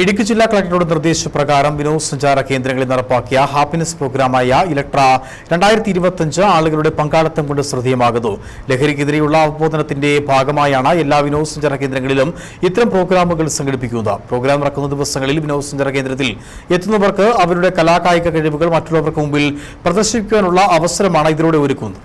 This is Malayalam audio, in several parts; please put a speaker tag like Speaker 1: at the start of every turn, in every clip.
Speaker 1: ഇടുക്കി ജില്ലാ കളക്ടറുടെ നിർദ്ദേശപ്രകാരം വിനോദസഞ്ചാര കേന്ദ്രങ്ങളിൽ നടപ്പാക്കിയ ഹാപ്പിനെസ് പ്രോഗ്രാമായ ഇലക്ട്ര രണ്ടായിരത്തി ഇരുപത്തിയഞ്ച് ആളുകളുടെ പങ്കാളിത്തം കൊണ്ട് ശ്രദ്ധേയമാകുന്നു. ലഹരിക്കെതിരെയുള്ള അവബോധനത്തിന്റെ ഭാഗമായാണ് എല്ലാ വിനോദസഞ്ചാര കേന്ദ്രങ്ങളിലും ഇത്തരം പ്രോഗ്രാമുകൾ സംഘടിപ്പിക്കുന്നത്. പ്രോഗ്രാം നടക്കുന്ന ദിവസങ്ങളിൽ വിനോദസഞ്ചാര കേന്ദ്രത്തിൽ എത്തുന്നവർക്ക് അവരുടെ കലാകായിക കഴിവുകൾ മറ്റുള്ളവർക്ക് മുമ്പിൽ പ്രദർശിപ്പിക്കാനുള്ള അവസരമാണ് ഇതിലൂടെ ഒരുക്കുന്നത്.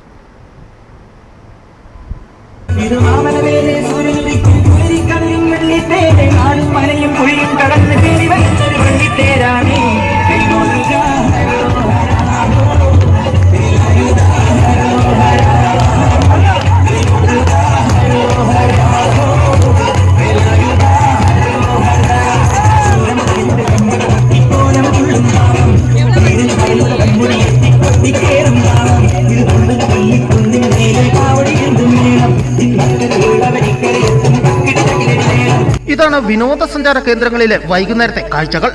Speaker 2: ഇതാണ് വിനോദസഞ്ചാര കേന്ദ്രങ്ങളിലെ വൈകുന്നേരത്തെ കാഴ്ചകൾ.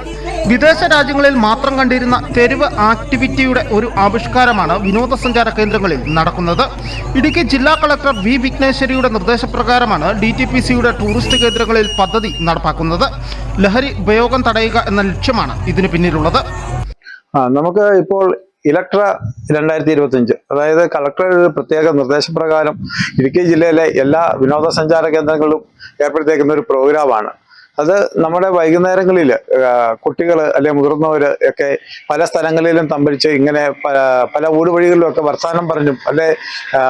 Speaker 2: വിദേശ രാജ്യങ്ങളിൽ മാത്രം കണ്ടിരുന്ന തെരുവ് ആക്ടിവിറ്റിയുടെ ഒരു ആവിഷ്കാരമാണ് വിനോദസഞ്ചാര കേന്ദ്രങ്ങളിൽ നടക്കുന്നത്. ഇടുക്കി ജില്ലാ കളക്ടർ വി വിഘ്നേശ്വരിയുടെ നിർദ്ദേശപ്രകാരമാണ് ഡി ടി പി സിയുടെ ടൂറിസ്റ്റ് കേന്ദ്രങ്ങളിൽ പദ്ധതി നടപ്പാക്കുന്നത്. ലഹരി ഉപയോഗം തടയുക എന്ന ലക്ഷ്യമാണ് ഇതിന് പിന്നിലുള്ളത്.
Speaker 3: നമുക്ക് ഇപ്പോൾ ഇലക്ട്ര രണ്ടായിരത്തി ഇരുപത്തി അഞ്ച് അതായത് കളക്ടറുടെ പ്രത്യേക നിർദ്ദേശപ്രകാരം ഇടുക്കി ജില്ലയിലെ എല്ലാ വിനോദസഞ്ചാര കേന്ദ്രങ്ങളിലും ഏർപ്പെടുത്തിയേക്കുന്ന ഒരു പ്രോഗ്രാമാണ് അത് നമ്മുടെ വൈകുന്നേരങ്ങളിൽ കുട്ടികൾ അല്ലെ മുതിർന്നവർ ഒക്കെ പല സ്ഥലങ്ങളിലും തമ്പിച്ച് ഇങ്ങനെ പല ഊടുവഴികളിലും ഒക്കെ വർത്തമാനം പറഞ്ഞും അല്ലെ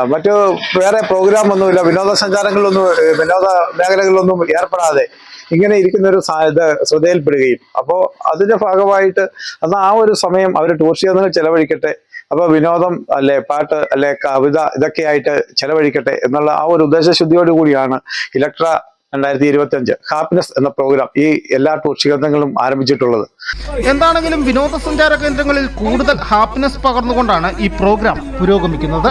Speaker 3: മറ്റു വേറെ പ്രോഗ്രാം ഒന്നുമില്ല വിനോദസഞ്ചാരങ്ങളിലൊന്നും വിനോദ മേഖലകളിലൊന്നും ഏർപ്പെടാതെ ഇങ്ങനെ ഇരിക്കുന്ന ഒരു സാധ്യത ശ്രദ്ധയിൽപ്പെടുകയും. അപ്പോൾ അതിന്റെ ഭാഗമായിട്ട് അന്ന് ആ ഒരു സമയം അവർ ടൂറിസ്റ്റ് ചെലവഴിക്കട്ടെ അപ്പോൾ വിനോദം അല്ലെ പാട്ട് അല്ലെ കവിത ഇതൊക്കെ ആയിട്ട് ചെലവഴിക്കട്ടെ എന്നുള്ള ആ ഒരു ഉദ്ദേശശുദ്ധിയോട് കൂടിയാണ് ഇലക്ട്ര രണ്ടായിരത്തി ഇരുപത്തി അഞ്ച് ഹാപ്പിനെസ് എന്ന പ്രോഗ്രാം ഈ എല്ലാ ടൂർ ആരംഭിച്ചിട്ടുള്ളത്.
Speaker 2: എന്താണെങ്കിലും വിനോദസഞ്ചാര കേന്ദ്രങ്ങളിൽ കൂടുതൽ ഹാപ്പിനെസ് പകർന്നുകൊണ്ടാണ് ഈ പ്രോഗ്രാം പുരോഗമിക്കുന്നത്.